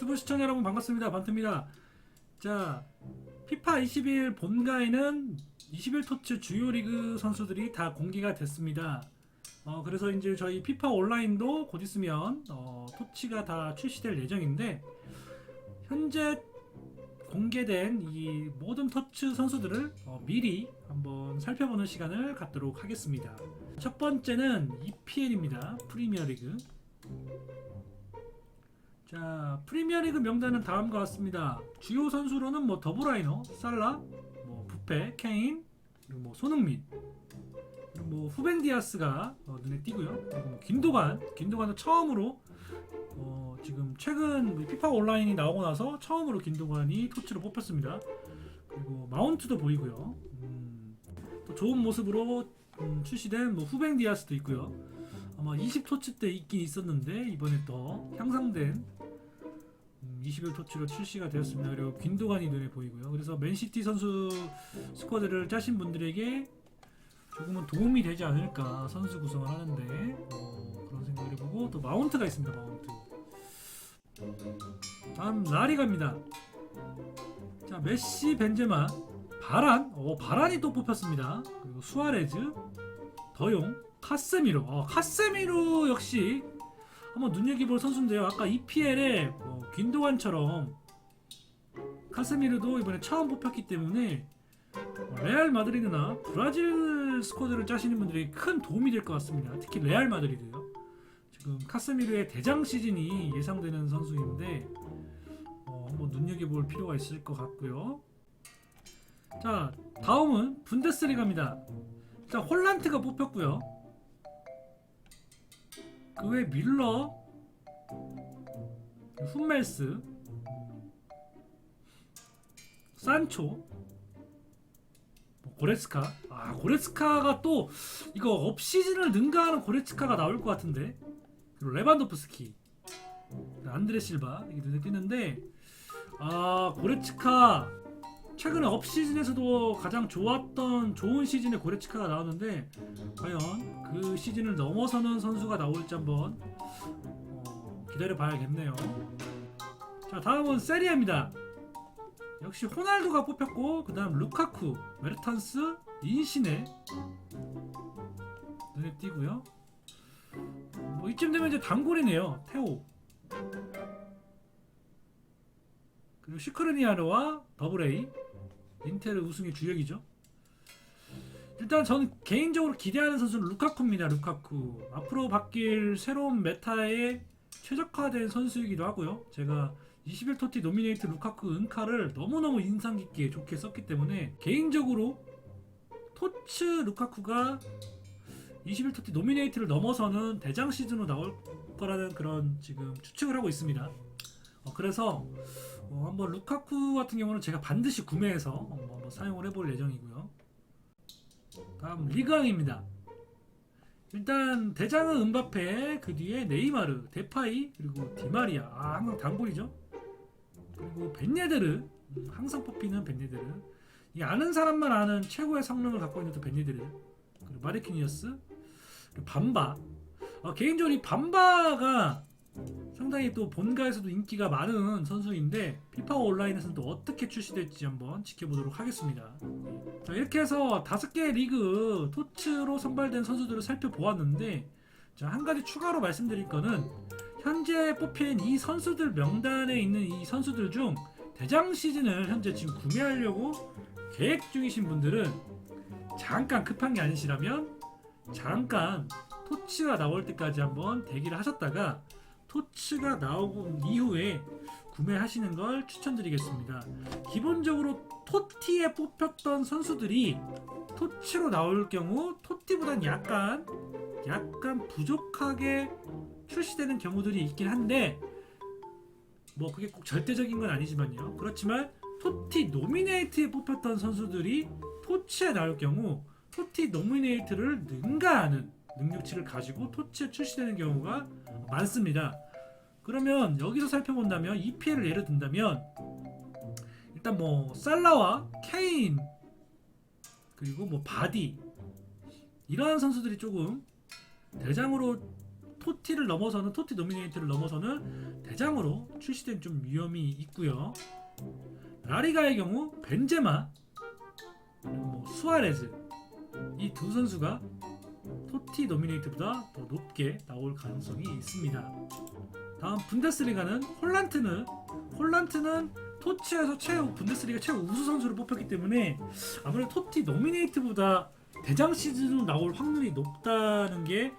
유튜브 시청자 여러분 반갑습니다. 반트입니다. 자, 피파 21 본가에는 21 토츠 주요 리그 선수들이 다 공개가 됐습니다. 어, 그래서 이제 저희 피파 온라인도 곧 있으면 어, 토치가 다 출시될 예정인데 현재 공개된 이 모든 터치 선수들을 어, 미리 한번 살펴보는 시간을 갖도록 하겠습니다. 첫 번째는 EPL입니다. 프리미어리그. 자, 프리미어리그 명단은 다음과 같습니다. 주요 선수로는 뭐 더브라이너, 살라, 뭐 부페, 케인, 그리고 뭐 손흥민, 그리고 뭐 후벤 디아스가 어, 눈에 띄고요. 그리고 뭐 김도관, 김도관도 처음으로 어, 지금 최근 우리 피파 온라인이 나오고 나서 처음으로 김도관이 토치로 뽑혔습니다. 그리고 마운트도 보이고요. 음, 또 좋은 모습으로 음, 출시된 뭐 후벤 디아스도 있고요. 아마 20 토치 때 있긴 있었는데 이번에 또 향상된 음, 21 토치로 출시가 되었습니다. 그리고 균도관이 눈에 보이고요. 그래서 맨시티 선수 스쿼드를 짜신 분들에게 조금은 도움이 되지 않을까 선수 구성을 하는데 어, 그런 생각을 해보고 또 마운트가 있습니다. 마운트. 다음 라리가입니다. 자 메시, 벤제마, 바란, 어 바란이 또 뽑혔습니다. 그리고 수아레즈, 더용, 카세미로. 어, 카세미로 역시 한번 눈여겨볼 선수인데요. 아까 EPL에 뭐 균도관처럼 카세미르도 이번에 처음 뽑혔기 때문에 어, 레알 마드리드나 브라질 스쿼드를 짜시는 분들이 큰 도움이 될 것 같습니다. 특히 레알 마드리드요. 지금 카세미르의 대장 시즌이 예상되는 선수인데 어, 한번 눈여겨볼 필요가 있을 것 같고요. 자 다음은 분데스리가입니다. 자 홀란트가 뽑혔고요. 그 외 밀러, 훈멜스, 산초, 뭐 고레츠카. 아 고레츠카가 또 이거 업 시즌을 능가하는 고레츠카가 나올 것 같은데. 그리고 레반도프스키, 안드레 실바 이게 눈에 띄는데 아 고레츠카 최근에 업 시즌에서도 가장 좋았던 좋은 시즌의 고레츠카가 나왔는데 과연 그 시즌을 넘어서는 선수가 나올지 한번 어, 기다려 봐야겠네요. 자 다음은 세리아입니다. 역시 호날두가 뽑혔고 그 다음 루카쿠, 메르탄스, 인시네 눈에 띄고요. 뭐 이쯤 되면 이제 단골이네요. 테오 그리고 슈크르니아르와 더블레이 인텔 우승의 주역이죠. 일단 저는 개인적으로 기대하는 선수는 루카쿠입니다. 루카쿠 앞으로 바뀔 새로운 메타에 최적화된 선수이기도 하고요. 제가 21토티 노미네이트 루카쿠 은카를 너무너무 인상 깊게 좋게 썼기 때문에 개인적으로 토츠 루카쿠가 21토티 노미네이트를 넘어서는 대장 시즌으로 나올 거라는 그런 지금 추측을 하고 있습니다. 어, 그래서 어, 한번 루카쿠 같은 경우는 제가 반드시 구매해서 어, 한번 사용을 해볼 예정이고요. 다음 리그왕입니다. 일단 대장은 은바페, 그 뒤에 네이마르, 데파이, 그리고 디마리아. 아 항상 단골이죠. 그리고 벤예데르, 음, 항상 뽑히는 벤예데르. 이 아는 사람만 아는 최고의 성능을 갖고 있는 또 벤예데르. 그리고 마르키니어스, 그리고 밤바. 어, 개인적으로 이 밤바가 상당히 또 본가에서도 인기가 많은 선수인데 피파 온라인에서는 또 어떻게 출시될지 한번 지켜보도록 하겠습니다. 자, 이렇게 해서 다섯 개의 리그 토츠로 선발된 선수들을 살펴보았는데 자, 한 가지 추가로 말씀드릴 거는 현재 뽑힌 이 선수들 명단에 있는 이 선수들 중 대장 시즌을 현재 지금 구매하려고 계획 중이신 분들은 잠깐 급한 게 아니시라면 잠깐 토치가 나올 때까지 한번 대기를 하셨다가 토치가 나오고 이후에 구매하시는 걸 추천드리겠습니다. 기본적으로 토티에 뽑혔던 선수들이 토치로 나올 경우 토티보단 약간 약간 부족하게 출시되는 경우들이 있긴 한데 뭐 그게 꼭 절대적인 건 아니지만요. 그렇지만 토티 노미네이트에 뽑혔던 선수들이 토치에 나올 경우 토티 노미네이트를 능가하는 능력치를 가지고 토치에 출시되는 경우가 많습니다. 그러면 여기서 살펴본다면 EPL을 예를 든다면 일단 뭐 살라와 케인 그리고 뭐 바디 이러한 선수들이 조금 대장으로 토티를 넘어서는 토티 노미네이트를 넘어서는 대장으로 출시된 좀 위험이 있고요. 라리가의 경우 벤제마 뭐 수아레즈 이 두 선수가 토티 노미네이트보다 더 높게 나올 가능성이 있습니다. 다음 분데스리가는 홀란트는 홀란트는 토치에서 최우 분데스리가 최우 우수 선수를 뽑혔기 때문에 아무래도 토티 노미네이트보다 대장 시즌으로 나올 확률이 높다는 게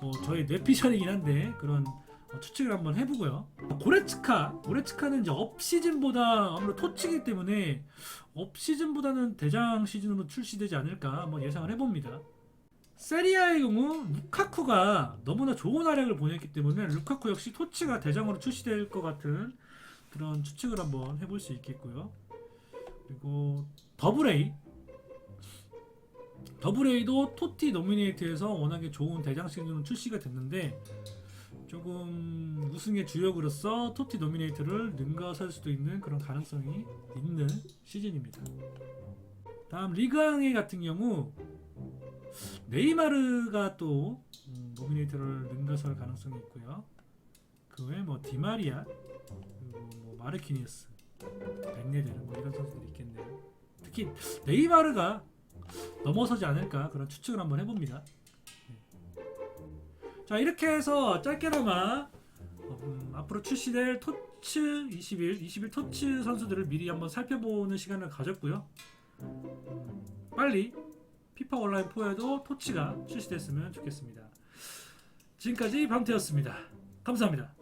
어, 저의 뇌피셜이긴 한데 그런 어, 추측을 한번 해보고요. 고레츠카 고레츠카는 이제 업 시즌보다 아무래도 토치기 때문에 업 시즌보다는 대장 시즌으로 출시되지 않을까 한번 예상을 해봅니다. 세리아의 경우 루카쿠가 너무나 좋은 활약을 보냈기 때문에 루카쿠 역시 토치가 대장으로 출시될 것 같은 그런 추측을 한번 해볼 수 있겠고요. 그리고 더블 A 더블 A도 토티 노미네이트에서 워낙에 좋은 대장 시즌으로 출시가 됐는데 조금 우승의 주역으로서 토티 노미네이트를 능가할 수도 있는 그런 가능성이 있는 시즌입니다. 다음 리그앙의 같은 경우 네이마르가 또 음, 노미네이트를 능가할 가능성이 있고요. 그 외에 뭐 디마리아 그리고 뭐 마르키니스, 벤네데르 뭐 이런 선수들이 있겠네요. 특히 네이마르가 넘어서지 않을까 그런 추측을 한번 해봅니다. 네. 자 이렇게 해서 짧게나마 음, 앞으로 출시될 토츠 21, 21 토츠 선수들을 미리 한번 살펴보는 시간을 가졌고요. 음, 빨리 피파 온라인 4에도 토치가 출시됐으면 좋겠습니다. 지금까지 밤태였습니다. 감사합니다.